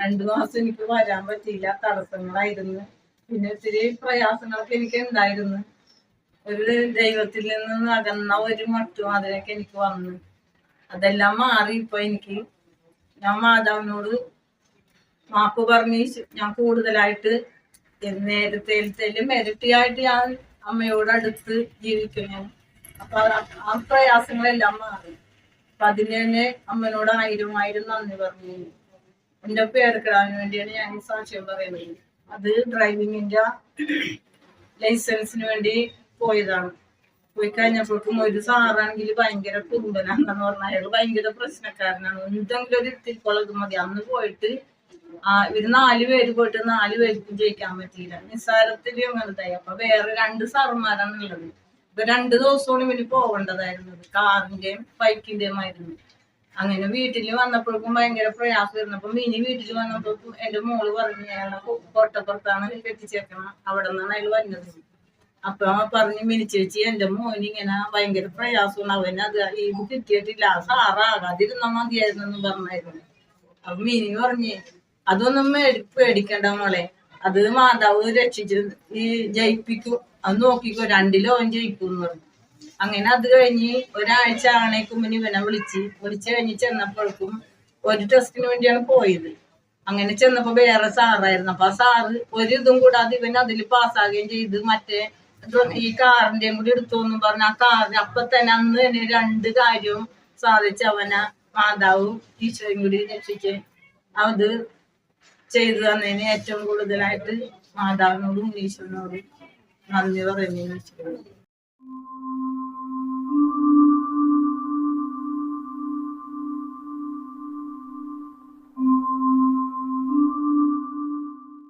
രണ്ടു മാസം എനിക്ക് വരാൻ പറ്റിയില്ല തടസ്സങ്ങളായിരുന്നു. പിന്നെ ഒത്തിരി പ്രയാസങ്ങളൊക്കെ എനിക്ക് ഉണ്ടായിരുന്നു. ഒരു ദൈവത്തിൽ നിന്ന് അകന്ന ഒരു മട്ടും അതിനൊക്കെ എനിക്ക് വന്നു. അതെല്ലാം മാറി ഇപ്പൊ എനിക്ക്. ഞാൻ മാതാവിനോട് മാപ്പ് പറഞ്ഞ് ഞാൻ കൂടുതലായിട്ട് നേരത്തേലും ഇരട്ടിയായിട്ട് ഞാൻ അമ്മയോട് അടുത്ത് ജീവിക്കും ഞാൻ. അപ്പൊ ആ- പ്രയാസങ്ങളെല്ലാം മാറി. അപ്പൊ അതിന് തന്നെ അമ്മനോട് ആയിരം ആയിരം നന്ദി പറഞ്ഞു. എന്റെ പേർക്കിടാൻ വേണ്ടിയാണ് ഞാൻ സാക്ഷ്യം പറയുന്നത്. അത് ഡ്രൈവിങ്ങിന്റെ ലൈസൻസിന് വേണ്ടി പോയതാണ്. പോയി കഴിഞ്ഞപ്പോഴേക്കും ഒരു സാറാണെങ്കിൽ ഭയങ്കര കുറുമ്പനാണെന്ന് പറഞ്ഞാൽ അയാൾ ഭയങ്കര പ്രശ്നക്കാരനാണ്. എന്തെങ്കിലും ഒരു തിരിക്കുള്ളത് മതി. അന്ന് പോയിട്ട് ആ ഇവർ നാല് പേര് പോയിട്ട് നാല് പേർക്കും ജയിക്കാൻ പറ്റിയില്ല. നിസ്സാരത്തിൽ അങ്ങനത്തായി. അപ്പൊ വേറെ രണ്ട് സാറന്മാരാണ് ഉള്ളത്. ഇപ്പൊ രണ്ട് ദിവസമാണ് ഇവർ പോവേണ്ടതായിരുന്നത് കാറിന്റെയും ബൈക്കിന്റെയും ആയിരുന്നു അങ്ങനെ വീട്ടിൽ വന്നപ്പോഴേക്കും ഭയങ്കര പ്രയാസമായിരുന്നു അപ്പൊ മിനി വീട്ടിൽ വന്നപ്പോഴേക്കും എന്റെ മോൾ പറഞ്ഞു ഞാൻ കോട്ടപ്പുറത്താണ് കെട്ടിച്ചേക്കണം? അവിടെ നിന്നാണ് അയാൾ വന്നത്. അപ്പൊ പറഞ്ഞു മിനി ചേച്ചി എന്റെ മോന് ഇങ്ങനെ ഭയങ്കര പ്രയാസമാണ്. അവന് അത് ഇത് കിട്ടിയിട്ടില്ല. ആ സാറാകാതിരുന്നാ മതിയായിരുന്നു എന്ന് പറഞ്ഞായിരുന്നു. അപ്പൊ മിനി പറഞ്ഞു അതൊന്നും പേടിക്കണ്ട മോളെ. അത് മാതാവ് രക്ഷിച്ച് ഈ ജയിപ്പിക്കും. അത് നോക്കിക്കോ രണ്ടിലോ അവൻ ജയിക്കും എന്ന് പറഞ്ഞു. അങ്ങനെ അത് കഴിഞ്ഞ് ഒരാഴ്ച ആണേക്കും ഇവനെ വിളിച്ച്. വിളിച്ച് കഴിഞ്ഞ് ചെന്നപ്പോഴേക്കും ഒരു ടെസ്റ്റിന് വേണ്ടിയാണ് പോയത്. അങ്ങനെ ചെന്നപ്പോ വേറെ സാറായിരുന്നു. അപ്പൊ ആ സാറ് ഒരു ഇതും കൂടാതെ ഇവൻ അതിൽ പാസ്സാകുകയും ചെയ്ത് മറ്റേ ഈ കാറിന്റെയും കൂടി എടുത്തു എന്ന് പറഞ്ഞ ആ കാറിന് അപ്പൊ തന്നെ അന്ന് തന്നെ രണ്ട് കാര്യവും സാധിച്ച അവനെ മാതാവും ഈശ്വരൻ കൂടി രക്ഷിച്ച് അത് ചെയ്തു തന്നതിന് ഏറ്റവും കൂടുതലായിട്ട് മാതാവിനോടും ഈശ്വരനോടും നന്ദി പറയുന്നു